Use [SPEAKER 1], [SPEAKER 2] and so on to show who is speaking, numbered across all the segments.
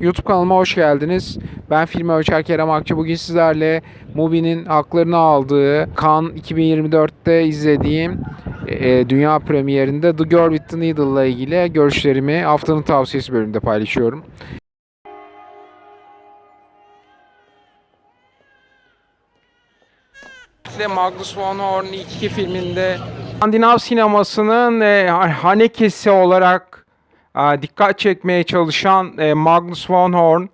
[SPEAKER 1] YouTube kanalıma hoş geldiniz. Ben film ölçer Kerem Akçı. Bugün sizlerle Mubi'nin haklarını aldığı Cannes 2024'te izlediğim e, dünya premierinde The Girl with the Needle ile ilgili görüşlerimi haftanın tavsiyesi bölümünde paylaşıyorum. Magnus von Horn ilk iki filminde Skandinav sinemasının e, Hanekesi olarak e, dikkat çekmeye çalışan e, Magnus von Horn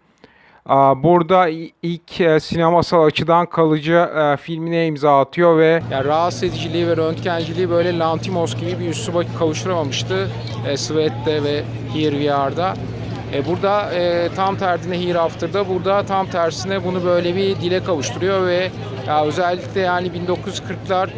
[SPEAKER 1] burada ilk e, sinemasal açıdan kalıcı e, filmine imza atıyor ve yani rahatsız ediciliği ve röntgenciliği böyle Lantimos gibi bir üsluba kavuşturamamıştı e, Sweat'te ve Here We Are'da. Burada tam tersine Hereafter'da burada tam tersine bunu böyle bir dile kavuşturuyor ve ya özellikle yani 1940'lar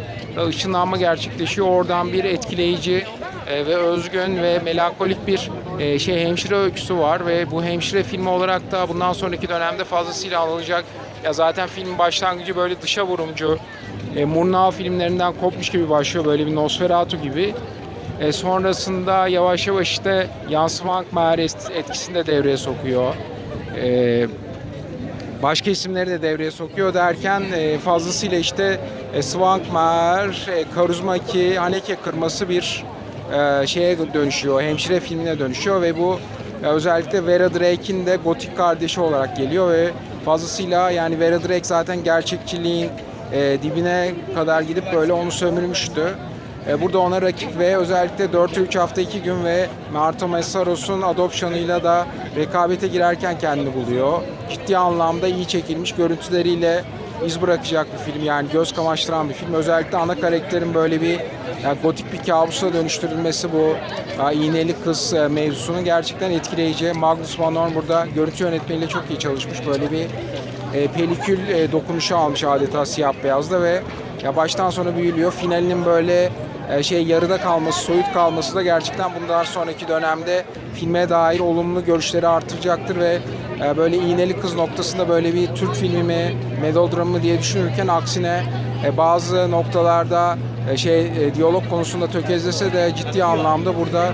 [SPEAKER 1] ışınlanma gerçekleşiyor. Oradan bir etkileyici ve özgün ve melankolik bir e, şey hemşire öyküsü var ve bu hemşire filmi olarak da bundan sonraki dönemde fazlasıyla alınacak. Ya zaten filmin başlangıcı böyle dışa vurumcu. E, Murnau filmlerinden kopmuş gibi başlıyor böyle bir Nosferatu gibi. E, sonrasında yavaş yavaş işte Jan Svankmajer et- etkisini de devreye sokuyor. E, başka isimleri de devreye sokuyor derken e, fazlasıyla işte e, Svankmajer, e, Karuzmaki, Haneke kırması bir e, şeye dönüşüyor, hemşire filmine dönüşüyor ve bu e, özellikle Vera Drake'in de gotik kardeşi olarak geliyor ve fazlasıyla yani Vera Drake zaten gerçekçiliğin e, dibine kadar gidip böyle onu sömürmüştü. E, Burada ona rakip ve özellikle 4 3 hafta 2 gün ve Marta Messaros'un adoption'ıyla da rekabete girerken kendini buluyor. Ciddi anlamda iyi çekilmiş görüntüleriyle iz bırakacak bir film yani göz kamaştıran bir film. Özellikle ana karakterin böyle bir yani gotik bir kabusa dönüştürülmesi bu iğneli kız e, mevzusunun gerçekten etkileyici. Magnus Van Horn burada görüntü yönetmeniyle çok iyi çalışmış. Böyle bir e, pelikül e, dokunuşu almış adeta siyah beyazda ve ya baştan sona büyülüyor. Finalinin böyle şey yarıda kalması, soyut kalması da gerçekten bundan sonraki dönemde filme dair olumlu görüşleri artıracaktır ve e, böyle iğneli kız noktasında böyle bir Türk filmi mi, melodramı mı diye düşünürken aksine e, bazı noktalarda e, şey diyalog konusunda tökezlese de ciddi anlamda burada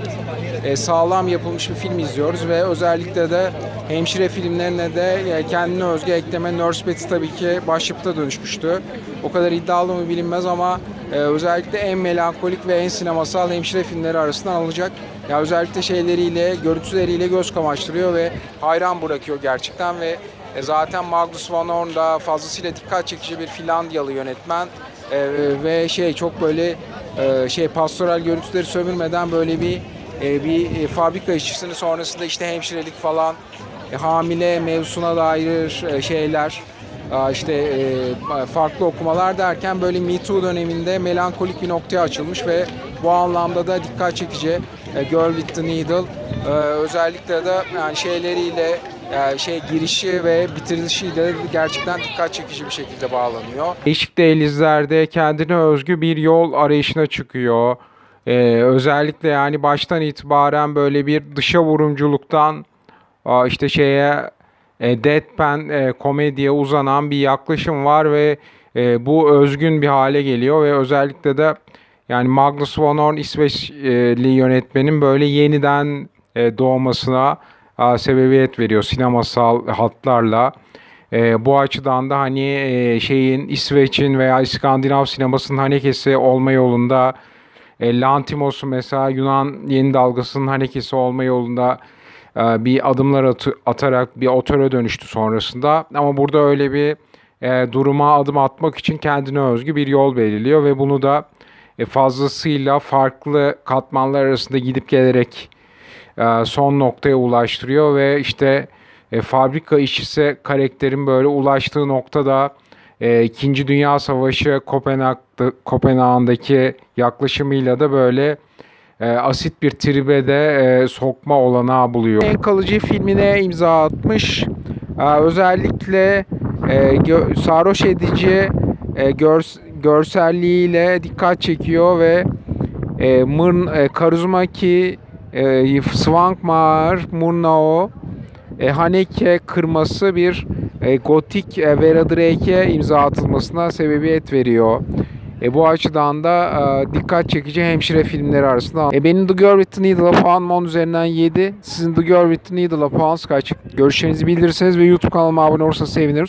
[SPEAKER 1] sağlam yapılmış bir film izliyoruz ve özellikle de hemşire filmlerine de e, kendine özgü ekleme Nurse Betty tabii ki başyapıta dönüşmüştü. O kadar iddialı mı bilinmez ama e, özellikle en melankolik ve en sinemasal hemşire filmleri arasından alacak. Ya özellikle şeyleriyle, görüntüleriyle göz kamaştırıyor ve hayran bırakıyor gerçekten ve e, zaten Magnus Van Horn da fazlasıyla dikkat çekici bir Finlandiyalı yönetmen E, ve şey çok böyle e, şey pastoral görüntüleri sömürmeden böyle bir e, bir e, fabrika işçisini sonrasında işte hemşirelik falan e, hamile mevzusuna dair e, şeyler Aa, işte e, farklı okumalar derken böyle Me Too döneminde melankolik bir noktaya açılmış ve bu anlamda da dikkat çekici e, Girl with the Needle e, özellikle de yani şeyleriyle e, şey girişi ve bitirilişiyle gerçekten dikkat çekici bir şekilde bağlanıyor. Değişik Dehlizler'de kendine özgü bir yol arayışına çıkıyor. Ee, özellikle yani baştan itibaren böyle bir dışa vurumculuktan işte şeye e, deadpan e, komediye uzanan bir yaklaşım var ve e, bu özgün bir hale geliyor ve özellikle de yani Magnus von Horn İsveçli yönetmenin böyle yeniden doğmasına sebebiyet veriyor sinemasal hatlarla. E, bu açıdan da hani e, şeyin İsveç'in veya İskandinav sinemasının hanekesi olma yolunda e, Lantimos'u mesela Yunan yeni dalgasının hanekesi olma yolunda bir adımlar atı- atarak bir otöre dönüştü sonrasında. Ama burada öyle bir e, duruma adım atmak için kendine özgü bir yol belirliyor ve bunu da e, fazlasıyla farklı katmanlar arasında gidip gelerek e, son noktaya ulaştırıyor ve işte e, fabrika işçisi karakterin böyle ulaştığı noktada e, İkinci Dünya Savaşı Kopenhag'da, Kopenhag'daki yaklaşımıyla da böyle e, asit bir tribe de e, sokma olanağı buluyor. En kalıcı filmine imza atmış. E, özellikle e, sarhoş edici e, görs- görselliğiyle dikkat çekiyor ve e, Mırn, e, Karuzmaki, e, Svankmajer, Murnau, e, Haneke kırması bir e, gotik e, Vera imza atılmasına sebebiyet veriyor. E, bu açıdan da e, dikkat çekici hemşire filmleri arasında. E, benim The Girl with the Needle'a puanım 10 üzerinden 7. Sizin The Girl with the Needle'a puanınız kaç? Görüşlerinizi bildirirseniz ve YouTube kanalıma abone olursanız sevinirim.